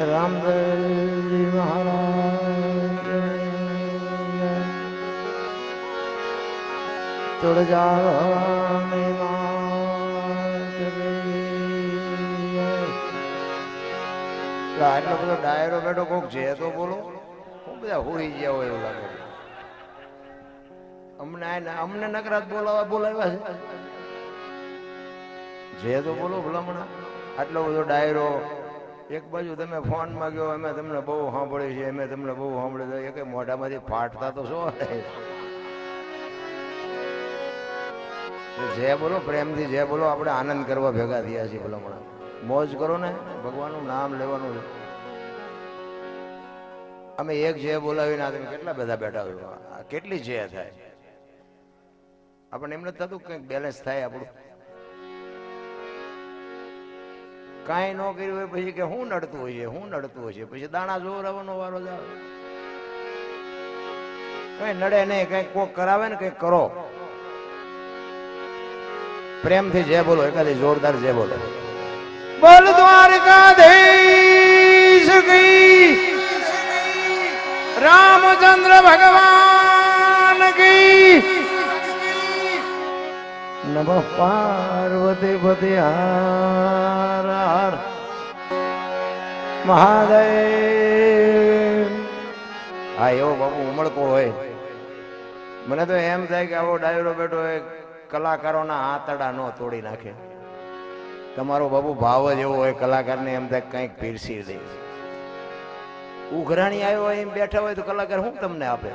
રામદેવજી મહારાજ. જય. આટલો બધો ડાયરો બેઠો કોક છે તો બોલો. હું બધા હોઈ ગયા હોય એવું લાગે. અમને અમને નકરાત બોલાવા બોલાવ્યા છે. જે તો બોલો ભલામણા. આટલો બધો ડાયરો એક બાજુ તમે ફોનમાં ગયો, અમે તમને બહુ સાંભળ્યું છે અમે તમને બહુ સાંભળ્યું છે એક મોઢામાંથી ફાટતા તો શું? જે બોલો, પ્રેમથી જે બોલો, આપણે આનંદ કરવા ભેગા થયા છીએ બોલો મળે મોજ કરો ને, ભગવાનનું નામ લેવાનું છે. અમે એક જે બોલાવીને આ તમે કેટલા બધા બેઠા છો? કેટલી જે થાય? આપણને એમ નથી થતું કંઈક બેલેન્સ થાય આપણું. કાંઈ ન કર્યું હોય પછી કે હું નડતું હોય હું નડતું હોય પછી દાણા જોવરાવાનો વારો જ આવે. કઈ નડે નહીં, કઈ કોક કરાવે ને કઈ કરો. પ્રેમથી જે બોલો, એકાદી જોરદાર જે બોલો. બોલ દ્વારકાધીશ કી, રામચંદ્ર ભગવાન કી. નમઃ પાર્વતી પતિ હાર હાર મહાદેવ. હા, એવો બાપુ ઉમળકો હોય. મને તો એમ થાય કે આવો ડાયરો બેઠો હોય, કલાકારોના આંતડા નો તોડી નાખે. તમારો બાપુ ભાવ જ એવો હોય, કલાકારને એમ થાય કંઈક પીરસી દે. ઉઘરાણી આવ્યો હોય, એમ બેઠા હોય તો કલાકાર શું તમને આપે?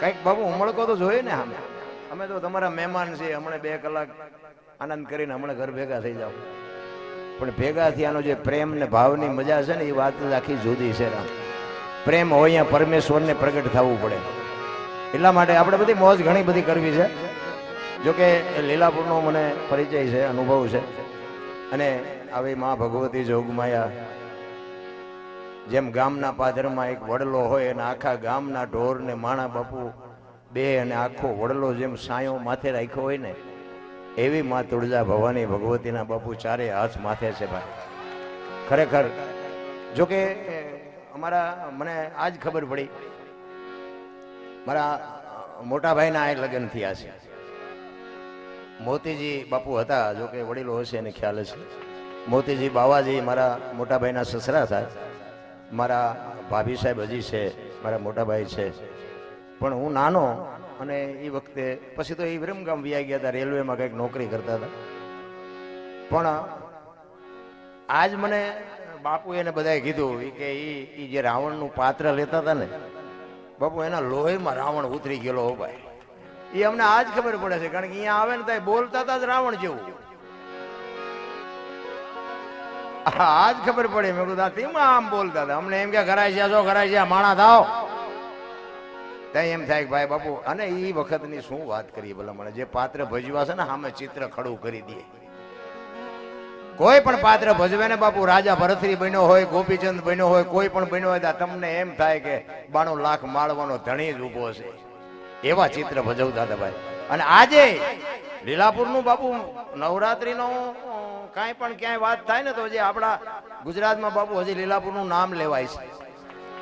કંઈક બાબુ ઉમળકો તો જોઈએ ને અમે અમે તો તમારા મહેમાન છીએ, હમણાં બે કલાક આનંદ કરીને હમણાં ઘર ભેગા થઈ જાવ પણ ભેગા થયાનો જે પ્રેમ ને ભાવની મજા છે ને, એ વાત આખી જુદી છે રામ. પ્રેમ હોય અહીંયા પરમેશ્વરને પ્રગટ થવું પડે. એટલા માટે આપણે બધી મોજ ઘણી બધી કરવી છે. જોકે લીલાપુરનો મને પરિચય છે, અનુભવ છે. અને આવી મા ભગવતી જોગમાયા જેમ ગામના પાદરમાં એક વડલો હોય અને આખા ગામના ઢોરને, માણા બાપુ બે અને આખો વડલો જેમ સાયો માથે રાખ્યો હોય ને, એવી માં તુળજા ભવાની ભગવતીના બાપુ ચારે હાથ માથે છે ભાઈ. ખરેખર જોકે અમારા, મને આજ ખબર પડી, મારા મોટા ભાઈના આ લગ્ન થયા છે. મોતીજી બાપુ હતા જોકે વડીલો હશે એને ખ્યાલ છે મોતીજી બાવાજી મારા મોટા ભાઈના સસરા થાય મારા ભાભી સાહેબ હજી છે, મારા મોટા ભાઈ છે. પણ હું નાનો અને એ વખતે પછી તો એ વિરમગામ વ્યા ગયા હતા, રેલવેમાં કંઈક નોકરી કરતા હતા. પણ આજ મને બાપુ એને બધાએ કીધું કે એ એ જે રાવણનું પાત્ર લેતા હતા ને, બાપુ એના લોહીમાં રાવણ ઉતરી ગયેલો હો ભાઈ. એ અમને આજ ખબર પડે છે, કારણ કે અહીંયા આવે ને ત્યાં બોલતા હતા જ રાવણ જેવું. આજ ખબર પડી મેં કીધું આમ બોલતા હતા અમને એમ કે ઘરાય છે જો ઘરાય છે માણા થાવ. ત્યાં એમ થાય કે ભાઈ બાપુ, અને એ વખતની શું વાત કરીએ ભલા જે પાત્ર ભજવા છે ને, સામે ચિત્ર ખડું કરી દે. કોઈ પણ પાત્ર ભજવે ને બાપુ, રાજા ભરતરી બન્યો હોય, ગોપીચંદ બન્યો હોય, કોઈ પણ બન્યો હોય તમને એમ થાય કે બાણું લાખ માળવાનો ધણી જ ઊભો છે. એવા ચિત્ર ભજવતા હતા ભાઈ. અને આજે લીલાપુરનું બાપુ, નવરાત્રીનો કાંઈ પણ ક્યાંય વાત થાય ને, તો જે આપણા ગુજરાતમાં બાપુ હજી લીલાપુરનું નામ લેવાય છે.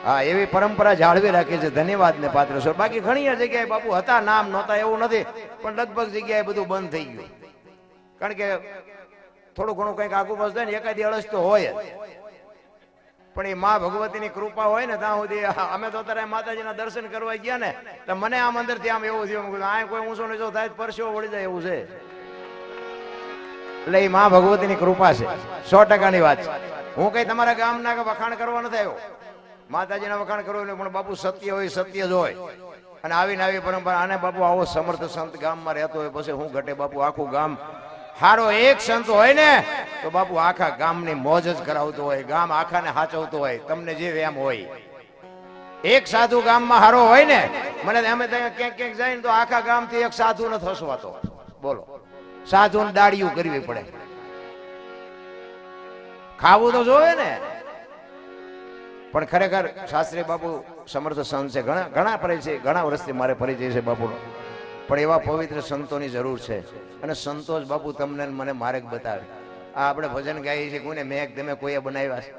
હા, એવી પરંપરા જાળવી રાખી છે. ધન્યવાદ ને પાત્ર છો બાકી ઘણી જગ્યાએ બાપુ હતા, નામ નહોતા, એવું નથી. પણ લગભગ જગ્યાએ બધું બંધ થઈ ગયું. કારણ કે થોડું ઘણું કંઈક આગુ બસ થાય ને, એકાદી અળસ તો હોય પણ એ મા ભગવતીની કૃપા હોય ને, ત્યાં સુધી અમે તો અત્યારે માતાજીના દર્શન કરવા ગયા ને, તો મને આમ અંદરથી આમ એવું થયું આ કોઈ ઊંચો નીચો થાય પરસેવો વળી જાય એવું છે. એટલે એ મા ભગવતીની કૃપા છે. સો ટકાની વાત છે. હું કઈ તમારા ગામના વખાણ કરવા નથી આવ્યો? માતાજીના વખાણ કરવું પણ બાપુ સત્ય હોય, સત્ય જ હોય. અને આવીને આવી પરંપરા, આને બાપુ આવો સમર્થ સંત ગામમાં રહેતો હોય, પછી હું ઘટે બાપુ આખું ગામ. હારો એક સંત હોય ને, તો બાપુ આખા ગામની મોજ જ કરાવતો હોય, ગામ આખાને હાચવતો હોય, તમને જે વ્યામ હોય. એક સાધુ ગામમાં હારો હોય ને, મને અમે ત્યાં ક્યાંક ક્યાંક જાય ને તો આખા ગામથી એક સાધુ ન થસવાતો. બોલો. સાધુ દાડીયું કરવી પડે. ખાવું તો જોવે ને. પણ ખરેખર શાસ્ત્રી બાપુ સમર્થ સંત છે. ઘણા ઘણા પરિચય ઘણા વર્ષથી મારે પરિચય છે બાપુનો. પણ એવા પવિત્ર સંતોની જરૂર છે. અને સંતોષ બાપુ તમને મને માર્ગ બતાવે. આ આપણે ભજન ગાઈએ છીએ. કોઈને મેં તમે કોઈએ બનાવ્યા છે.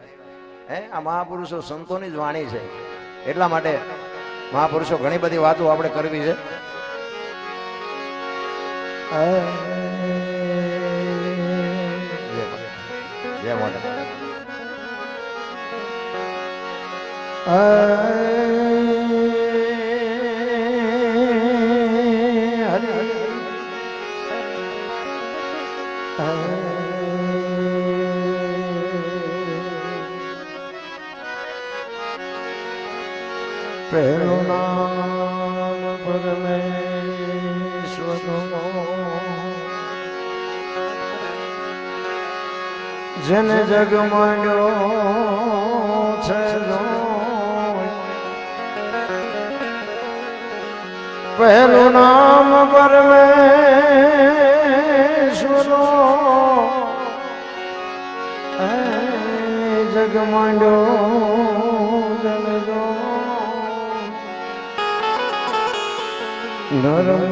હે? આ મહાપુરુષો સંતોની જ વાણી છે. એટલા માટે મહાપુરુષો ઘણી બધી વાતો આપણે કરવી છે. જય માતા. નામ પરમેશ્વરનો જેને જગ માંડ્યો છે પહેલું નામ પરમેશ્વરો. એ જગ માંડ્યો જન જો નરમ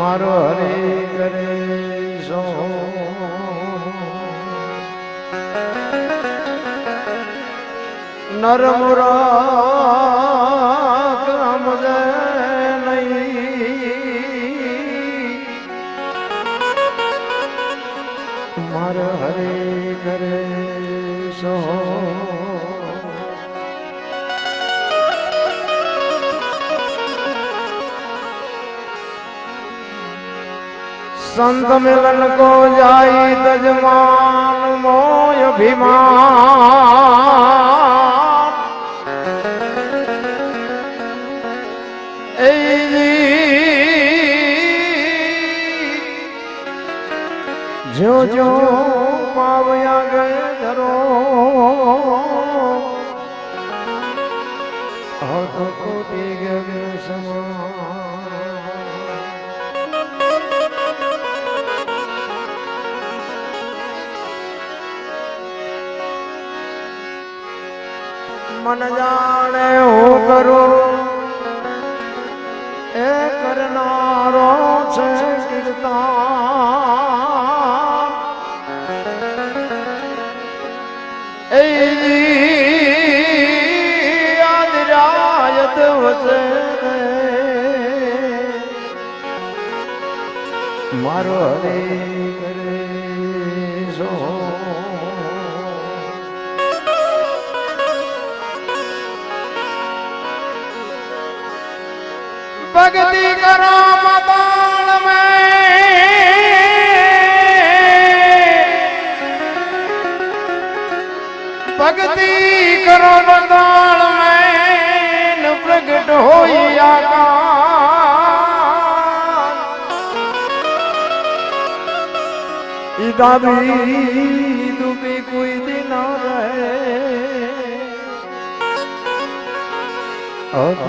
મારો હરે કરે સો નરમ રામ મારા હરે ઘરે સો સંત મિલન કો જાય તજમાન મોય અભિમાન જો જો પાવ્યા ગયે ધરો. હક કોટી ગગન સમા. મન જાણે હું કરું? એ કરનારો છે કીર્તન. એ આદરાયત વસે મારો હરે કરે સો ભગતી કરો ભક્તિ કરો મદાન મેન પ્રગટ હોઈ આકાશ. દાદી દુબી કોઈ દિન રહે. અથ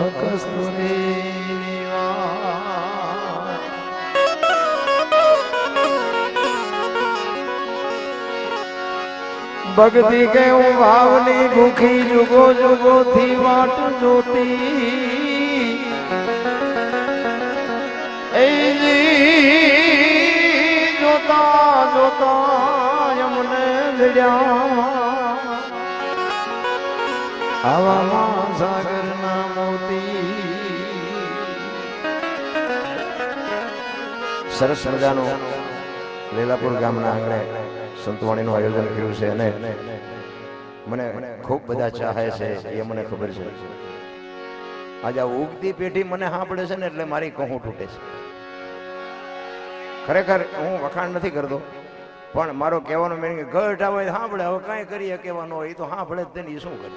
ભક્તિ કે હું ભાવની ભૂખી જુગો જુગો થી વાટ જોતી. એ જોતા જોતા અમને જડ્યા. આવામાં સાગરના મોતી. સરસ મજાનું લીલાપુર ગામના આંગણે સંતવાણીનું આયોજન કર્યું છે અને મને ખૂબ બધા ચાહે છે, એ મને ખબર છે. આજે ઉગતી પેઢી મને સાંભળે છે ને એટલે મારી કહું તૂટે છે. ખરેખર હું વખાણ નથી કરતો, પણ મારો કહેવાનો મિનિંગ આવે હા સાંભળે, હવે કાંઈ કરીએ, કહેવાનો હોય તો સાંભળે જ તેની શું કરે